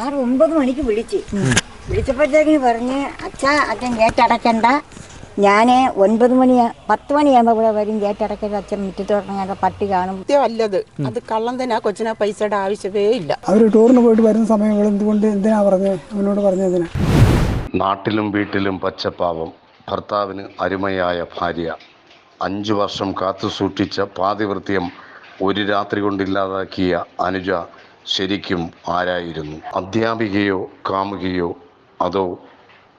ആറ് ഒമ്പത് മണിക്ക് വിളിച്ച്. വിളിച്ചപ്പോഴത്തേക്കിന് പറഞ്ഞ് അച്ഛാ അച്ഛൻ ഗേറ്റടക്കണ്ട ഞാൻ ഒൻപത് മണി പത്ത് മണിയാകുമ്പോൾ ഇവിടെ വരും. ഗേറ്റടക്കരുത് അച്ഛൻ മുറ്റത്തോട്ടങ്ങാതെ പട്ടി കാണും. അല്ലത് അത് കള്ളം തന്നെ. ആ കൊച്ചിന് പൈസയുടെ ആവശ്യമേ ഇല്ല. അവർ ടൂറിന് പോയിട്ട് വരുന്ന സമയം ഇവൾ എന്തുകൊണ്ട് എന്തിനാ പറഞ്ഞത് അവനോട് പറഞ്ഞതിനാ നാട്ടിലും വീട്ടിലും പച്ചപ്പാവം. ഭർത്താവിന് അരുമയായ ഭാര്യ. അഞ്ചു വർഷം കാത്തു സൂക്ഷിച്ച പാതിവൃത്യം ഒരു രാത്രി കൊണ്ടില്ലാതാക്കിയ അനുജ ശരിക്കും ആരായിരുന്നു? അധ്യാപികയോ കാമുകിയോ അതോ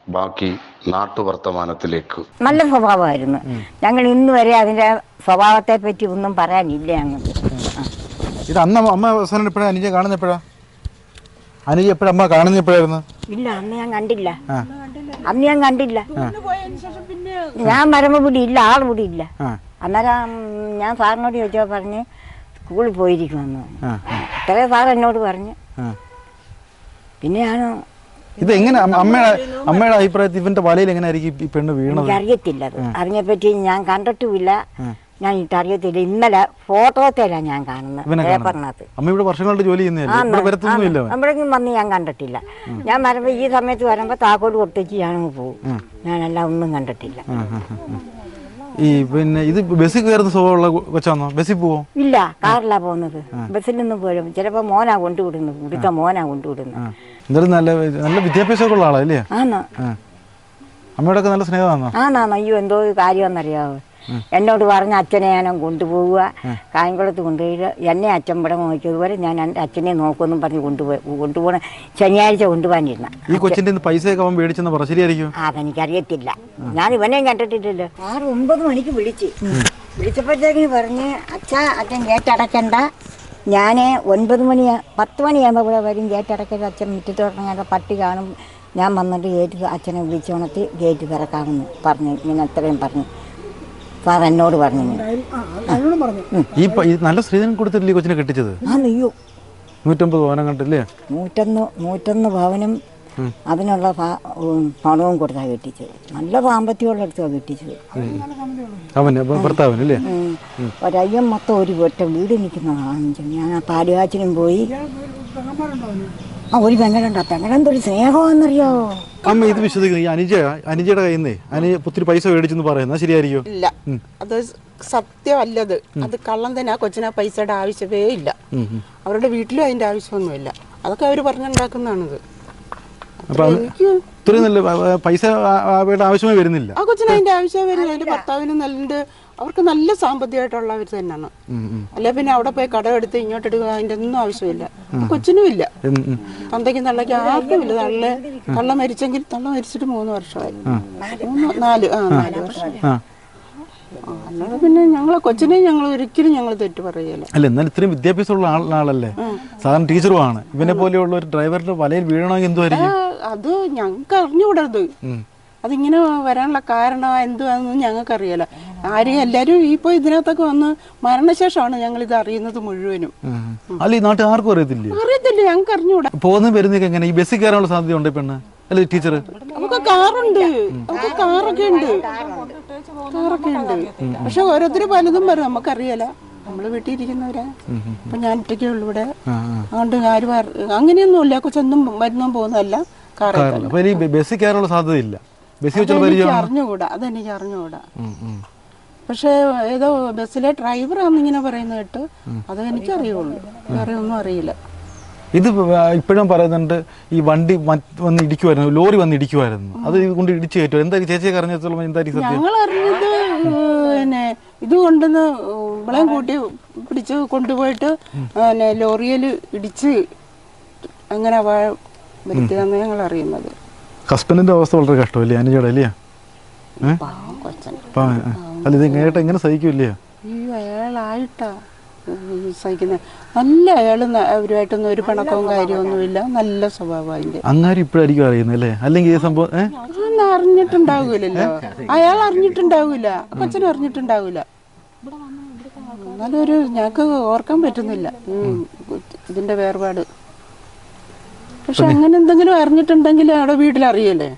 ബാക്കി നാട്ടുവർത്തമാനത്തിലേക്ക്? നല്ല സ്വഭാവമായിരുന്നു. ഞങ്ങൾ ഇന്ന് വരെ അതിന്റെ സ്വഭാവത്തെ പറ്റി ഒന്നും പറയാനില്ല ഞങ്ങൾക്ക് ഇത് അന്ന് അമ്മ- അവസാനം എപ്പോഴാണ് അനുജ കാണുന്ന എപ്പോഴാ? അനുജ എപ്പോഴും അമ്മ കാണുന്ന എപ്പോഴായിരുന്നു? ഇല്ല അന്ന് ഞാൻ കണ്ടില്ല. അന്ന് ഞാൻ കണ്ടില്ല. ഞാൻ മരമ്പുടി ഇല്ല ആൾ ഇവിടെ ഇല്ല. അന്നേരം ഞാൻ സാറിനോട് ചോദിച്ചോ പറഞ്ഞ് സ്കൂളിൽ പോയിരിക്കുമെന്ന് ഇത്രേ സാർ എന്നോട് പറഞ്ഞു. പിന്നെ ഞാൻ ഇത് എങ്ങനെ അമ്മ- അമ്മയുടെ അമ്മയുടെ അഭിപ്രായത്തിൽ ഇവന്റെ വലയിൽ എങ്ങനെ ആയിരിക്കും ഈ പെണ്ണ് വീണത്? അറിയത്തില്ല അത്. അതിനെപ്പറ്റി ഞാൻ കണ്ടിട്ടുമില്ല. ഞാൻ അറിയത്തില്ല ഇന്നലെ ഫോട്ടോത്തിലാണ് ഞാൻ കാണുന്നത് പേപ്പറിനകത്ത്. അമ്മ ഇവിടെ വർഷങ്ങളുടെ ജോലി. നമ്മളെങ്കിലും വന്ന് ഞാൻ കണ്ടിട്ടില്ല. ഞാൻ വരുമ്പോൾ ഈ സമയത്ത് വരുമ്പോൾ താക്കോട് കൊടുത്തേച്ച് ഞാനങ്ങ് പോകും ഞാനെല്ലാം ഒന്നും കണ്ടിട്ടില്ല. ഈ പിന്നെ ഇത് ബസ്സിൽ കയറുന്ന സ്വഭാവമുള്ള കൊച്ചാണോ കൊച്ചാന്നോ? ബസ്സിൽ പോവോ? ഇല്ല കാറിലാ പോകുന്നത്. നിന്ന് പോലും ചിലപ്പോ മോനാ കൊണ്ടുവിടുന്നത് ഇവിടുത്തെ മോനാ കൊണ്ടുവിടുന്നത് എന്തായാലും നല്ല നല്ല വിദ്യാഭ്യാസമൊക്കെ ഉള്ള ആളാ അല്ലേ? ആന്ന്. അമ്മയോടൊക്കെ നല്ല സ്നേഹമാണോ ആണോ അയ്യോ എന്തോ കാര്യമെന്നറിയാവോ എന്നോട് പറഞ്ഞ അച്ഛനെ ഞാൻ കൊണ്ടുപോവുക. കായംകുളത്ത് കൊണ്ടുപോയി. എന്നെ അച്ഛൻ ഇവിടെ നോക്കിയതുപോലെ ഞാൻ എന്റെ അച്ഛനെ നോക്കുമെന്നും പറഞ്ഞ് കൊണ്ടുപോയി കൊണ്ടുപോകണ ശനിയാഴ്ച കൊണ്ടുപോകാനിരുന്ന. ഈ കൊച്ചിന്റെ പൈസയൊക്കെ അവൻ മേടിച്ചെന്ന് പറ. ശരിയായിരിക്കും. അതെനിക്കറിയത്തില്ല. ഞാൻ ഇവനെയും കണ്ടിട്ടില്ലല്ലോ. ആറ് ഒമ്പത് മണിക്ക് വിളിച്ച്. വിളിച്ചപ്പോഴത്തേക്ക് പറഞ്ഞ് അച്ഛ അച്ഛൻ ഗേറ്റ് അടക്കണ്ട ഞാൻ ഒൻപത് മണി പത്ത് മണിയാകുമ്പോൾ ഇവിടെ വരും. ഗേറ്റ് അടക്കരുത് അച്ഛൻ ഞാൻ പട്ടി കാണും. ഞാൻ വന്നിട്ട് ഗേറ്റ് അച്ഛനെ വിളിച്ചുണർത്തി ഗേറ്റ് തുറക്കാമെന്ന് പറഞ്ഞു. ഇങ്ങനെ അത്രയും പറഞ്ഞു. സാർ എന്നോട് പറഞ്ഞു. ഈ പ- ഈ നല്ല സ്ത്രീധനം കൊടുത്തിട്ടില്ലേ കൊച്ചിനെ കെട്ടിച്ചത്? ആ നെയ്യോ. നൂറ്റമ്പത് പവനം കണ്ടില്ലേ നൂറ്റൊന്ന് നൂറ്റൊന്ന് ഭവനും അതിനുള്ള ഭാ- ഉം, പണവും കൊടുത്താണ് കെട്ടിച്ചത്. നല്ല സാമ്പത്തികമുള്ള അടുത്താണ് കെട്ടിച്ചത്. അവന് ഭ- ഭർത്താവിന് അല്ലേ ഉം. ഒരയ്യം മൊത്തം ഒരു ഒറ്റ വീട് നിൽക്കുന്നതാണ് ഞാൻ ആ പാലുകാച്ചിനും പോയി ആ ഒരു പെങ്ങളുണ്ട്. ആ പെങ്ങളെന്തൊരു സ്നേഹമാണെന്നറിയാവോ അമ്മ ഇത് വിശ്വസിക്കുന്നു. ഈ അനുജ അനുജയുടെ കയ്യിൽ നിന്നേ അനുജ ഒത്തിരി പൈസ മേടിച്ചെന്ന് പറയുന്നത്. ശരിയായിരിക്കും ഇല്ല. അത് സത്യമല്ലത്. അത് കള്ളം തന്നെ ആ കൊച്ചിന് ആ പൈസയുടെ ആവശ്യമേ ഇല്ല. അവരുടെ വീട്ടിലും അതിന്റെ ആവശ്യമൊന്നുമില്ല. അതൊക്കെ അവർ പറഞ്ഞുണ്ടാക്കുന്നതാണിത്. അപ്പൊ ഇത്രയും നല്ല പൈസ അവരുടെ ആവശ്യമേ വരുന്നില്ല. ആ കൊച്ചിന് അതിന്റെ ആവശ്യം വരുന്നില്ല. അതിന്റെ ഭർത്താവിന് നല്ല അവർക്ക് നല്ല സാമ്പത്തികമായിട്ടുള്ളവർ തന്നെയാണ്. അല്ലെ പിന്നെ അവിടെ പോയി കട കടമെടുത്ത് ഇങ്ങോട്ട് എടുക്കുക അതിന്റെ ഒന്നും ആവശ്യമില്ല. കൊച്ചിനും ഇല്ല. തന്തയ്ക്കും തള്ളയ്ക്ക് ആർക്കും ഇല്ല. തള്ള തള്ള മരിച്ചെങ്കിൽ തള്ള മരിച്ചിട്ട് മൂന്ന് വർഷമായി. മൂന്ന് നാല് ആ നാല് വർഷം. അല്ലാതെ പിന്നെ ഞങ്ങളെ കൊച്ചിനെ ഞങ്ങൾ ഒരിക്കലും ഞങ്ങൾ തെറ്റ് പറയല്ലേ അല്ല എന്നാൽ ഇത്രയും വിദ്യാഭ്യാസമുള്ള ആളല്ലേ? സാധാരണ ടീച്ചറുമാണ് ഇവനെ പോലെയുള്ള ഒരു ഡ്രൈവറുടെ വലയിൽ വീഴണമെങ്കിൽ എന്തുമായിരിക്കും അത് ഞങ്ങൾക്ക് അറിഞ്ഞുകൂടരുത് അതിങ്ങനെ വരാനുള്ള കാരണം ഞങ്ങൾക്ക് അറിയില്ല ആരും എല്ലാരും ഇപ്പൊ ഇതിനകത്തൊക്കെ വന്ന് മരണശേഷമാണ് ഞങ്ങൾ ഇത് അറിയുന്നത് മുഴുവനും. അല്ല ഈ നാട്ടിൽ ആർക്കും അറിയത്തില്ലേ? അറിയത്തില്ല ഞങ്ങൾക്ക് അറിഞ്ഞുകൂടാ പോകുന്ന വരുന്നൊക്കെ എങ്ങനെ? ഈ ബസ്സിൽ കയറാനുള്ള സാധ്യത ഉണ്ട് പെണ്ണ്? അല്ല ടീച്ചർ? നമുക്ക് കാറുണ്ട്. നമുക്ക് കാറൊക്കെ ഉണ്ട്. കാറൊക്കെ ഉണ്ട്. പക്ഷെ ഓരോരുത്തർ പലതും വരും നമുക്കറിയാലോ നമ്മൾ വീട്ടിൽ ഇരിക്കുന്നവരാ അപ്പൊ ഞാൻ ഒറ്റയ്ക്കേ ഉള്ളൂ ഇവിടെ. അതുകൊണ്ട് ആരും അങ്ങനെയൊന്നും ഇല്ല കൊച്ചൊന്നും മരുന്നും പോകുന്നതല്ല. കാറിൽ അപ്പൊ ഇനി ബസ്സിൽ കയറാനുള്ള സാധ്യതയില്ല. ബസ്സിൽ വെച്ചുള്ള പരിചയം അറിഞ്ഞുകൂടാ അതെനിക്ക് അറിഞ്ഞുകൂടാ. പക്ഷേ ഏതോ ബസ്സിലെ ഡ്രൈവറാന്ന് ഇങ്ങനെ പറയുന്ന കേട്ട് അത് എനിക്ക് അറിയുള്ളൂ വേറെ ഒന്നും അറിയില്ല. ഇത് ഇപ്പോഴും പറയുന്നുണ്ട് ഈ വണ്ടി വന്ന് ഇടിക്കുമായിരുന്നു ലോറി വന്ന് ഇടിക്കുമായിരുന്നു അത് കൊണ്ട് ഇടിച്ചു കയറ്റും എന്തായാലും ചേച്ചിയെ അറിഞ്ഞത്തോളം എന്തായാലും ഞങ്ങൾ അറിഞ്ഞത് പിന്നെ ഇത് കൊണ്ടുവന്ന് ഇവളെയും കൂട്ടി പിടിച്ച് കൊണ്ടുപോയിട്ട് പിന്നെ ലോറിയിൽ ഇടിച്ച് അങ്ങനെ വരുത്തിയാന്ന് ഞങ്ങൾ അറിയുന്നത്. ഹസ്ബൻഡിന്റെ അവസ്ഥ വളരെ കഷ്ടമല്ലേ? അനുജയുടെ അല്ലേ? അല്ല ഇത് കേട്ട എങ്ങനെ സഹിക്കില്ലേ? ഈ അയാളായിട്ടാ. സഹിക്കുന്നത് നല്ല അയാൾ അവരുമായിട്ടൊന്നും ഒരു പിണക്കവും കാര്യമൊന്നുമില്ല. നല്ല സ്വഭാവം അങ്ങാരും ഇപ്പോഴായിരിക്കും അറിയുന്നത് അല്ലേ? അല്ലെങ്കിൽ ഈ സംഭവം അതൊന്നും അയാൾ അറിഞ്ഞിട്ടുണ്ടാവില്ല. കൊച്ചൻ അറിഞ്ഞിട്ടുണ്ടാവില്ല. എന്നാലും ഒരു ഞങ്ങൾക്ക് ഓർക്കാൻ പറ്റുന്നില്ല. ഇതിന്റെ വേർപാട്. പക്ഷെ അങ്ങനെ എന്തെങ്കിലും അറിഞ്ഞിട്ടുണ്ടെങ്കിൽ അവിടെ വീട്ടിലറിയല്ലേ?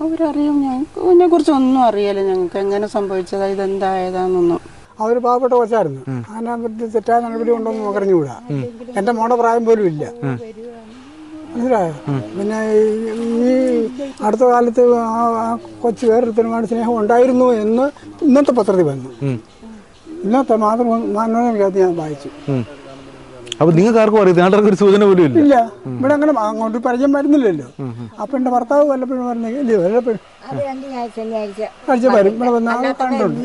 അവരറിയും. ഞങ്ങൾക്ക് ഇതിനെ കുറിച്ച് ഒന്നും അറിയില്ല. ഞങ്ങൾക്ക് എങ്ങനെ സംഭവിച്ചതാ ഇതെന്തായതാന്നൊന്നും. അവർ പാവപ്പെട്ട കൊച്ചായിരുന്നു. അങ്ങനെ തെറ്റായ നടപടി ഉണ്ടോന്ന് നമുക്ക് അറിഞ്ഞുകൂടാ. എന്റെ മോടെ പ്രായം പോലും ഇല്ല. മനസ്സിലായോ? പിന്നെ ഈ- ഈ അടുത്ത കാലത്ത് ആ കൊച്ചു വേറൊരുത്തനുമായിട്ട് സ്നേഹം ഉണ്ടായിരുന്നു എന്ന് ഇന്നത്തെ പത്രത്തിൽ വന്നു ഇന്നത്തെ മാത്രം മനോരമയ്ക്കകത്ത് ഞാൻ വായിച്ചു. അപ്പൊ നിങ്ങൾക്ക് ആർക്കും അറിയാം നാട്ടുകാർക്ക് ഒരു സൂചന പോലും ഇല്ല. ഇല്ല. ഇവിടെ അങ്ങനെ അങ്ങോട്ട് പരിചയം വരുന്നില്ലല്ലോ. അപ്പൊ എന്റെ ഭർത്താവ് വല്ലപ്പോഴും ഇല്ല? വല്ലപ്പോഴും. ആഴ്ച വരും. ഇവിടെ വന്ന് ഉണ്ടായിരുന്നു.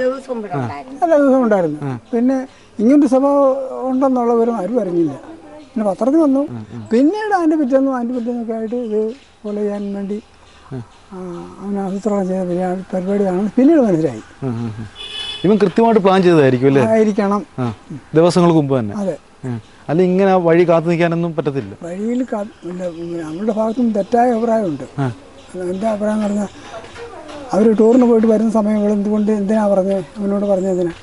എല്ലാ ദിവസവും ഉണ്ടായിരുന്നു. പിന്നെ ഇങ്ങനൊരു സ്വഭാവം ഉണ്ടെന്നുള്ള വിവരം ആരും അറിഞ്ഞില്ല. പിന്നെ പത്രത്തിൽ വന്നു. പിന്നീട് അതിന്റെ പിറ്റേന്നും അതിന്റെ പിറ്റേന്നൊക്കെ ആയിട്ട് ഇത് പോലെ ചെയ്യാൻ വേണ്ടി ആ, അവൻ ആസൂത്രണം ചെയ്ത പരിപാടിയാണ് പിന്നീട് മനസ്സിലായി. ഇവൻ കൃത്യമായിട്ട് പ്ലാൻ ചെയ്തതായിരിക്കും അല്ലേ? ആയിരിക്കണം. ദിവസങ്ങൾക്ക് മുമ്പ് തന്നെ. അതെ. അല്ല ഇങ്ങനെ വഴി കാത്തു നിൽക്കാനൊന്നും പറ്റത്തില്ല. വഴിയിൽ നമ്മുടെ ഭാഗത്തും തെറ്റായ അഭിപ്രായമുണ്ട്. എന്റെ അഭിപ്രായം എന്ന് പറഞ്ഞാൽ അവർ ടൂറിന് പോയിട്ട് വരുന്ന സമയം ഇവിടെ എന്തുകൊണ്ട് എന്തിനാ പറഞ്ഞത് അവനോട് പറഞ്ഞതിനാ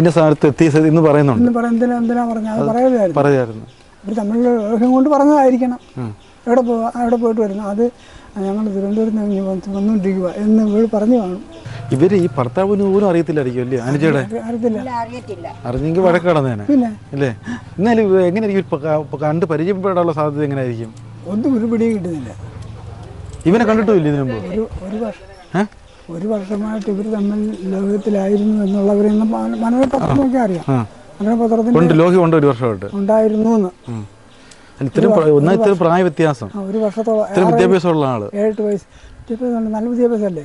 ഇന്ന സ്ഥാനത്ത് എത്തിയ സ്ഥിതി ഇന്ന് പറയുന്നുണ്ട്. ഇന്ന് എന്തിനാ എന്തിനാ പറഞ്ഞത് അത് പറയാതായിരുന്നു. പറയായിരുന്നു ഇവർ തമ്മിലുള്ള ഏഹ്യം കൊണ്ട് പറഞ്ഞതായിരിക്കണം. എവിടെ പോവാ എവിടെ പോയിട്ട് വരുന്നു? അത് ഞങ്ങൾ തിരുവനന്തപുരത്ത് വന്നുകൊണ്ടിരിക്കുക എന്ന് ഇവർ പറഞ്ഞു കാണും. ഇവർ ഈ ഭർത്താവിന് പോലും അറിയത്തില്ലായിരിക്കും അല്ലേ? അനുജയുടെ? അറിഞ്ഞെങ്കിൽ വഴക്ക് കടന്നേനെ അല്ലേ? എന്നാലും എങ്ങനെയായിരിക്കും കണ്ട് പരിചയപ്പെടാനുള്ള സാധ്യത എങ്ങനെയായിരിക്കും? ഒന്നും ഒരു പിടിയും കിട്ടുന്നില്ല. ഇവനെ കണ്ടിട്ടില്ല ഇതിനു മുമ്പ്? ഒരു ഒരു വർഷം ഒരു വർഷമായിട്ട് ഇവർ തമ്മിൽ ലോകത്തിലായിരുന്നു എന്നുള്ളവരെന്ന് മനോരമ പത്രം അറിയാം. കൊണ്ട് ലോഹി കൊണ്ട് ഒരു വർഷമായിട്ട്. ഉണ്ടായിരുന്നു എന്ന്. ഉം. അല്ല, ഒന്നാ ഇത്രയും പ്രായ വ്യത്യാസം ഒരു വർഷത്തോളം വിദ്യാഭ്യാസമുള്ള ആൾ. വയസ്സ്. വിദ്യാഭ്യാസം നല്ല വിദ്യാഭ്യാസമല്ലേ?